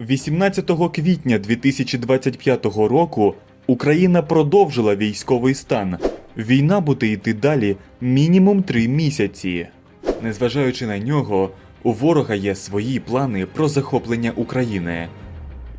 18 квітня 2025 року Україна продовжила військовий стан. Війна буде йти далі мінімум три місяці. Незважаючи на нього, у ворога є свої плани про захоплення України.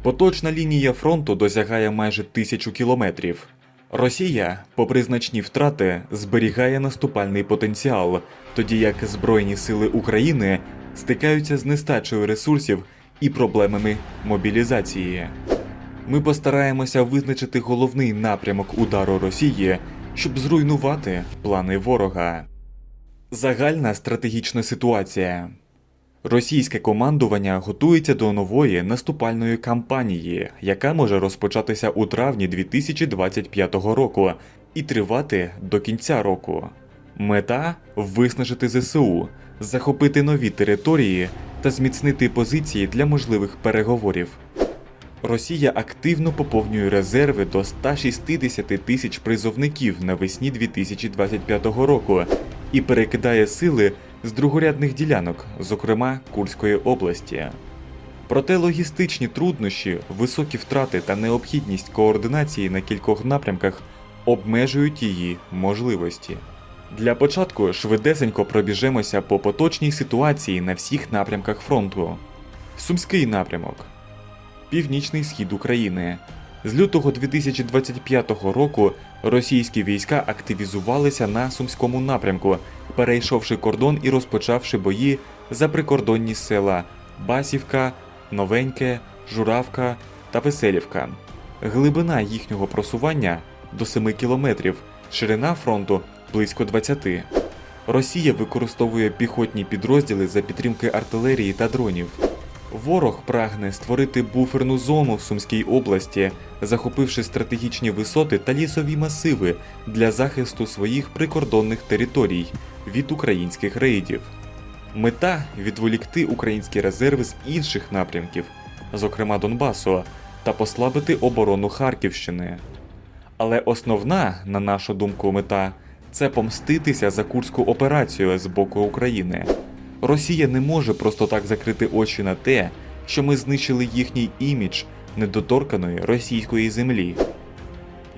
Поточна лінія фронту досягає майже тисячу кілометрів. Росія, попри значні втрати, зберігає наступальний потенціал, тоді як Збройні сили України стикаються з нестачею ресурсів і проблемами мобілізації. Ми постараємося визначити головний напрямок удару Росії, щоб зруйнувати плани ворога. Загальна стратегічна ситуація. Російське командування готується до нової наступальної кампанії, яка може розпочатися у травні 2025 року і тривати до кінця року. Мета виснажити ЗСУ, захопити нові території та зміцнити позиції для можливих переговорів. Росія активно поповнює резерви до 160 тисяч призовників навесні 2025 року і перекидає сили з другорядних ділянок, зокрема Курської області. Проте логістичні труднощі, високі втрати та необхідність координації на кількох напрямках обмежують її можливості. Для початку швидесенько пробіжемося по поточній ситуації на всіх напрямках фронту. Сумський напрямок. Північний схід України. З лютого 2025 року російські війська активізувалися на сумському напрямку, перейшовши кордон і розпочавши бої за прикордонні села Басівка, Новеньке, Журавка та Веселівка. Глибина їхнього просування до 7 кілометрів, ширина фронту близько 20. Росія використовує піхотні підрозділи за підтримки артилерії та дронів. Ворог прагне створити буферну зону в Сумській області, захопивши стратегічні висоти та лісові масиви для захисту своїх прикордонних територій від українських рейдів. Мета відволікти українські резерви з інших напрямків, зокрема Донбасу, та послабити оборону Харківщини. Але основна, на нашу думку, мета це помститися за курську операцію з боку України. Росія не може просто так закрити очі на те, що ми знищили їхній імідж недоторканої російської землі.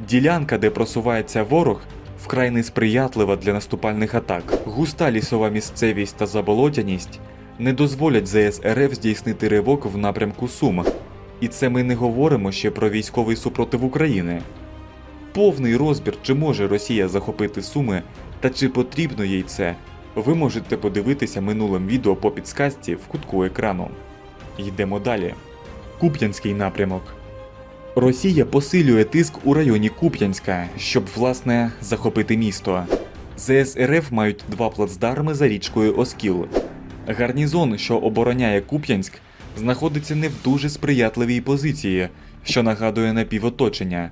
Ділянка, де просувається ворог, вкрай несприятлива для наступальних атак. Густа лісова місцевість та заболотяність не дозволять ЗС РФ здійснити ривок в напрямку Сум. І це ми не говоримо ще про військовий супротив України. Повний розбір, чи може Росія захопити Суми та чи потрібно їй це, ви можете подивитися минулим відео по підсказці в кутку екрану. Йдемо далі. Куп'янський напрямок. Росія посилює тиск у районі Куп'янська, щоб власне захопити місто. ЗС РФ мають два плацдарми за річкою Оскіл. Гарнізон, що обороняє Куп'янськ, знаходиться не в дуже сприятливій позиції, що нагадує напівоточення.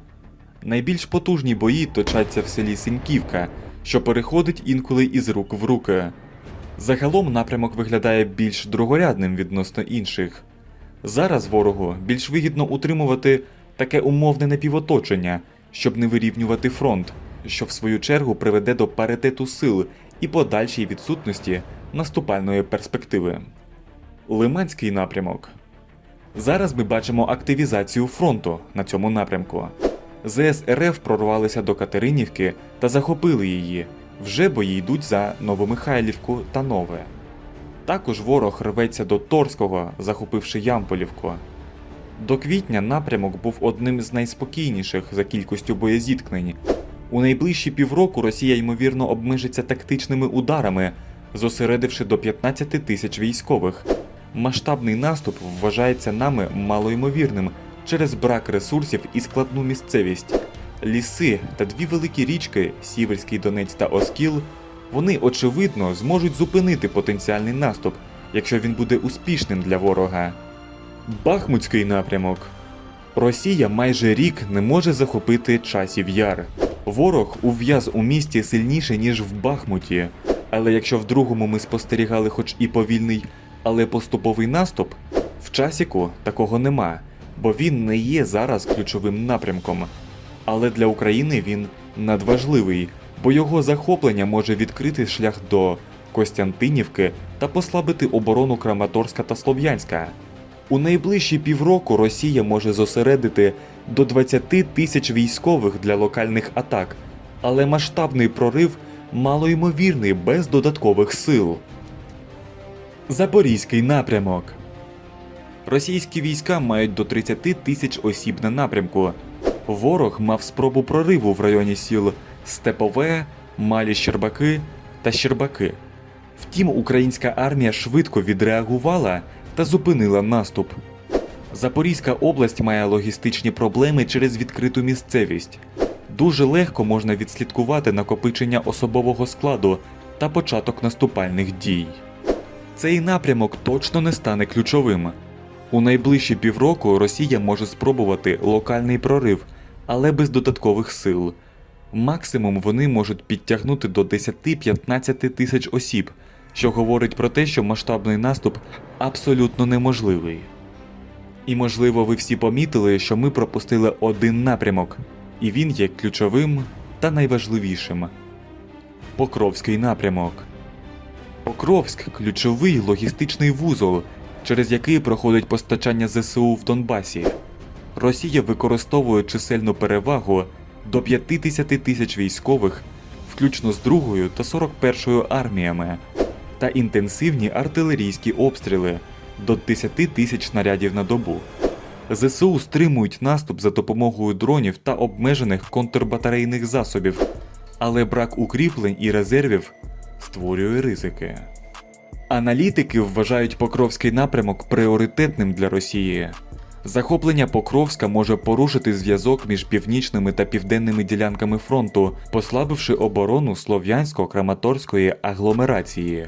Найбільш потужні бої точаться в селі Синьківка, що переходить інколи із рук в руки. Загалом напрямок виглядає більш другорядним відносно інших. Зараз ворогу більш вигідно утримувати таке умовне напівоточення, щоб не вирівнювати фронт, що в свою чергу приведе до паритету сил і подальшій відсутності наступальної перспективи. Лиманський напрямок. Зараз ми бачимо активізацію фронту на цьому напрямку. ЗС прорвалися до Катеринівки та захопили її. Вже бої йдуть за Новомихайлівку та Нове. Також ворог рветься до Торського, захопивши Ямполівку. До квітня напрямок був одним з найспокійніших за кількістю боєзіткнень. У найближчі півроку Росія ймовірно обмежиться тактичними ударами, зосередивши до 15 тисяч військових. Масштабний наступ вважається нами малоймовірним через брак ресурсів і складну місцевість. Ліси та дві великі річки Сіверський Донець та Оскіл вони очевидно зможуть зупинити потенціальний наступ, якщо він буде успішним для ворога. Бахмутський напрямок. Росія майже рік не може захопити часів яр. Ворог ув'яз у місті сильніше, ніж в Бахмуті. Але якщо в другому ми спостерігали хоч і повільний, але поступовий наступ, в часіку такого нема, бо він не є зараз ключовим напрямком. Але для України він надважливий, бо його захоплення може відкрити шлях до Костянтинівки та послабити оборону Краматорська та Слов'янська. У найближчі півроку Росія може зосередити до 20 тисяч військових для локальних атак, але масштабний прорив малоймовірний без додаткових сил. Запорізький напрямок. Російські війська мають до 30 тисяч осіб на напрямку. Ворог мав спробу прориву в районі сіл Степове, Малі Щербаки та Щербаки. Втім, українська армія швидко відреагувала та зупинила наступ. Запорізька область має логістичні проблеми через відкриту місцевість. Дуже легко можна відслідкувати накопичення особового складу та початок наступальних дій. Цей напрямок точно не стане ключовим. У найближчі півроку Росія може спробувати локальний прорив, але без додаткових сил. Максимум вони можуть підтягнути до 10-15 тисяч осіб, що говорить про те, що масштабний наступ абсолютно неможливий. І можливо, ви всі помітили, що ми пропустили один напрямок, і він є ключовим та найважливішим. Покровський напрямок. Покровськ ключовий логістичний вузол, через який проходить постачання ЗСУ в Донбасі. Росія використовує чисельну перевагу до 50 тисяч військових, включно з 2 та 41 арміями, та інтенсивні артилерійські обстріли до 10 тисяч снарядів на добу. ЗСУ стримують наступ за допомогою дронів та обмежених контрбатарейних засобів, але брак укріплень і резервів створює ризики. Аналітики вважають Покровський напрямок пріоритетним для Росії. Захоплення Покровська може порушити зв'язок між північними та південними ділянками фронту, послабивши оборону слов'янсько-краматорської агломерації.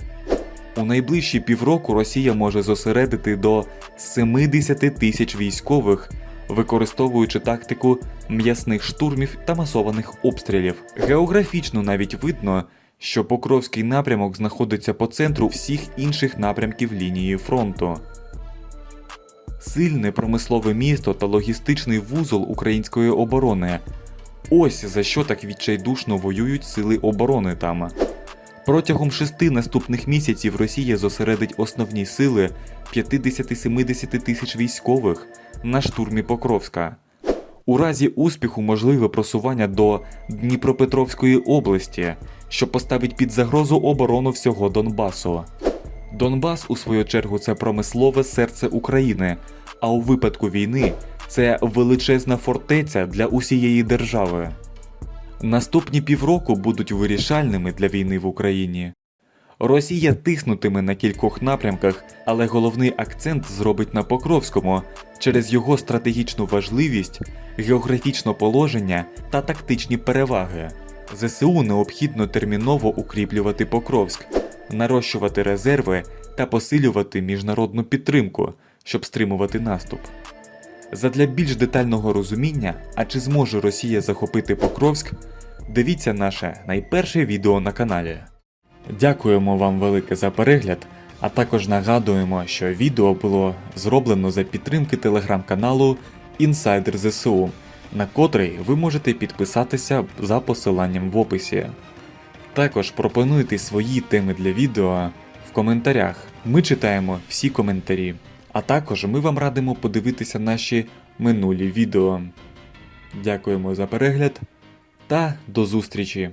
У найближчі півроку Росія може зосередити до 70 тисяч військових, використовуючи тактику м'ясних штурмів та масованих обстрілів. Географічно навіть видно, що Покровський напрямок знаходиться по центру всіх інших напрямків лінії фронту. Сильне промислове місто та логістичний вузол української оборони. Ось за що так відчайдушно воюють сили оборони там. Протягом шести наступних місяців Росія зосередить основні сили 50-70 тисяч військових на штурмі Покровська. У разі успіху можливе просування до Дніпропетровської області, що поставить під загрозу оборону всього Донбасу. Донбас, у свою чергу, це промислове серце України, а у випадку війни це величезна фортеця для усієї держави. Наступні півроку будуть вирішальними для війни в Україні. Росія тиснутиме на кількох напрямках, але головний акцент зробить на Покровському через його стратегічну важливість, географічне положення та тактичні переваги. ЗСУ необхідно терміново укріплювати Покровськ, нарощувати резерви та посилювати міжнародну підтримку, щоб стримувати наступ. Задля більш детального розуміння, а чи зможе Росія захопити Покровськ, дивіться наше найперше відео на каналі. Дякуємо вам велике за перегляд, а також нагадуємо, що відео було зроблено за підтримки телеграм-каналу Інсайдер ЗСУ, на котрий ви можете підписатися за посиланням в описі. Також пропонуйте свої теми для відео в коментарях. Ми читаємо всі коментарі. А також ми вам радимо подивитися наші минулі відео. Дякуємо за перегляд та до зустрічі!